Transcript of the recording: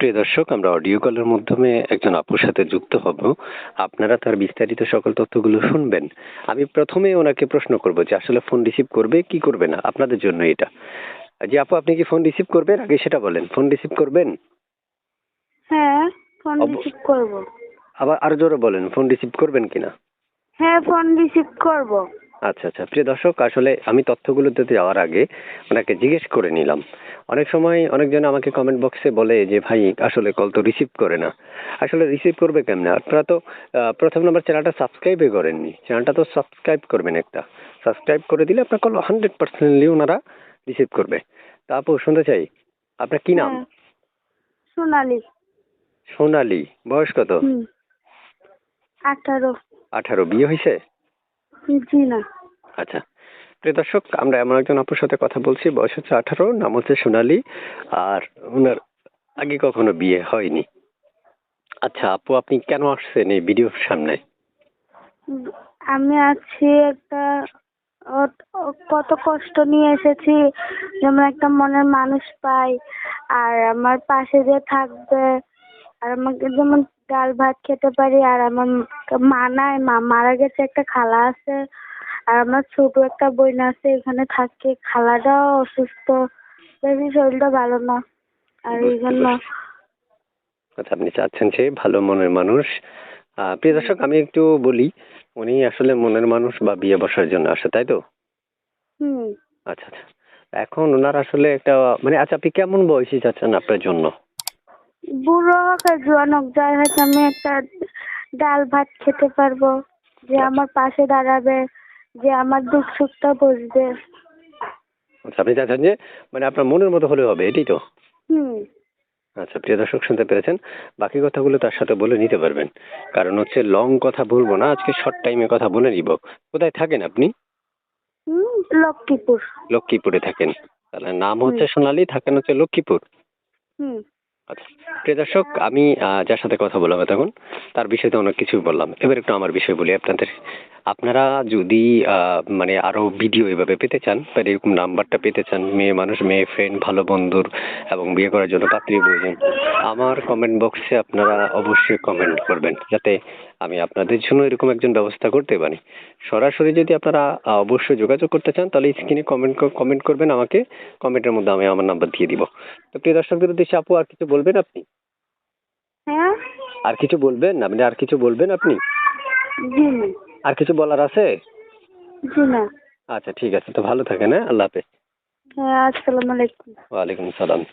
প্রিয় দর্শক আমরা অডিও কলের মাধ্যমে একজন আপুর সাথে যুক্ত হব। আপনারা তার বিস্তারিত সকল তথ্যগুলো শুনবেন। আমি প্রথমে ওনাকে প্রশ্ন করব যে আসলে ফোন রিসিভ করবে কি করবে না? আপনাদের জন্য এটা। জি আপু আপনি কি ফোন রিসিভ করবেন? আগে সেটা বলেন। ফোন রিসিভ করবেন? হ্যাঁ ফোন রিসিভ করব। আবার আরও জোরে বলেন ফোন রিসিভ করবেন কিনা? হ্যাঁ ফোন রিসিভ করব। আচ্ছা আচ্ছা। প্রিয় দর্শক আসলে আমি তথ্যগুলো দিতে যাওয়ার আগে ওনাকে জিজ্ঞেস করে নিলাম। অনেক সময় অনেকজন আমাকে কমেন্ট বক্সে বলে যে ভাই আসলে কল তো রিসিভ করে না। আসলে রিসিভ করবে কেমনে? আপনারা তো প্রথম নম্বর চ্যানেলটা সাবস্ক্রাইবই করেননি। চ্যানেলটা তো সাবস্ক্রাইব করবেন একটা। সাবস্ক্রাইব করে দিলে আপনার কল হান্ড্রেড পার্সেন্টলি ওনারা রিসিভ করবে। তা আপু শুনতে চাই? আপনার কি নাম? হ্যাঁ। সোনালি। সোনালি। বয়স কত? আঠারো। আঠারো। বিয়ে হয়েছে? জি না। আচ্ছা। প্রিয় দর্শক আমরা এমন একজন আপুর সাথে কথা বলছি। বয়স হচ্ছে আঠারো নাম হচ্ছে সোনালি। আর ওনার আগে কখনো বিয়ে হয়নি। আচ্ছা আপু আপনি কেন আসছেন এই ভিডিওর সামনে? আমি আছি একটা কত কষ্ট নিয়ে এসেছি যেমন একটা মনের মানুষ পাই। আর আমার পাশে যে থাকবে আর আমাকে যেমন ডাল ভাত খেতে পারি আর আমার মা নাই মা মারা গেছে একটা খালা আছে আর আমার ছোট একটা বোন আছে এখানে থাকে খালাটাও অসুস্থ বেশি শরীরটা ভালো না আর এই জন্য। আচ্ছা আপনি চাচ্ছেন সে ভালো মনের মানুষ। প্রিয় দর্শক আমি একটু বলি উনি আসলে মনের মানুষ বা বিয়ে বসার জন্য আসে তাই তো? হুম। আচ্ছা আচ্ছা। এখন ওনার আসলে একটা মানে আচ্ছা আপনি কেমন বয়সী চাচ্ছেন আপনার জন্য? বুড়ো হোক আর জোয়ান হোক যাই হোক আমি একটা ডাল ভাত খেতে পারব যে আমার পাশে দাঁড়াবে যে আমার দুঃখ সুখটা বুঝবে আচ্ছা আপনি চাচ্ছেন যে মানে আপনার মনের মতো হলে হবে এটাই তো? হুম। আচ্ছা প্রিয় দর্শক শুনতে পেরেছেন? বাকি কথাগুলো তার সাথে বলে নিতে পারবেন। কারণ হচ্ছে লং কথা বলব না আজকে শর্ট টাইমে কথা বলে নিব। কোথায় থাকেন আপনি? হুম লক্ষ্মীপুর। লক্ষ্মীপুরে থাকেন। তাহলে নাম হচ্ছে সোনালী থাকেন হচ্ছে লক্ষ্মীপুর। হুম। আচ্ছা। প্রিয় দর্শক, আমি যার সাথে কথা বললাম তখন তার বিষয়ে তো অনেক কিছু বললাম। এবার একটু আমার বিষয় বলি আপনাদের। আপনারা যদি আহ, মানে আরও ভিডিও এভাবে পেতে চান বা এরকম নাম্বারটা পেতে চান মেয়ে মানুষ মেয়ে ফ্রেন্ড ভালো বন্ধুর এবং বিয়ে করার জন্য পাত্রী প্রয়োজন আমার কমেন্ট বক্সে আপনারা অবশ্যই কমেন্ট করবেন যাতে আমি আপনাদের জন্য এরকম একজন ব্যবস্থা করতে পারি। সরাসরি যদি আপনারা অবশ্যই যোগাযোগ করতে চান তাহলে স্ক্রিনে কমেন্ট কমেন্ট করবেন আমাকে কমেন্টের মধ্যে আমি আমার নাম্বার দিয়ে দিব। তো প্রিয় দর্শকদের উদ্দেশ্যে আপু আর কিছু বলবেন আপনি? হ্যাঁ? আর কিছু বলবেন? আপনি আর কিছু বলবেন আপনি? আর কিছু বলার আছে? জি না। আচ্ছা ঠিক আছে। তো ভালো থাকেন হ্যাঁ? আল্লাহ হাফেজ। হ্যাঁ আসসালামু আলাইকুম। ওয়ালাইকুম সালাম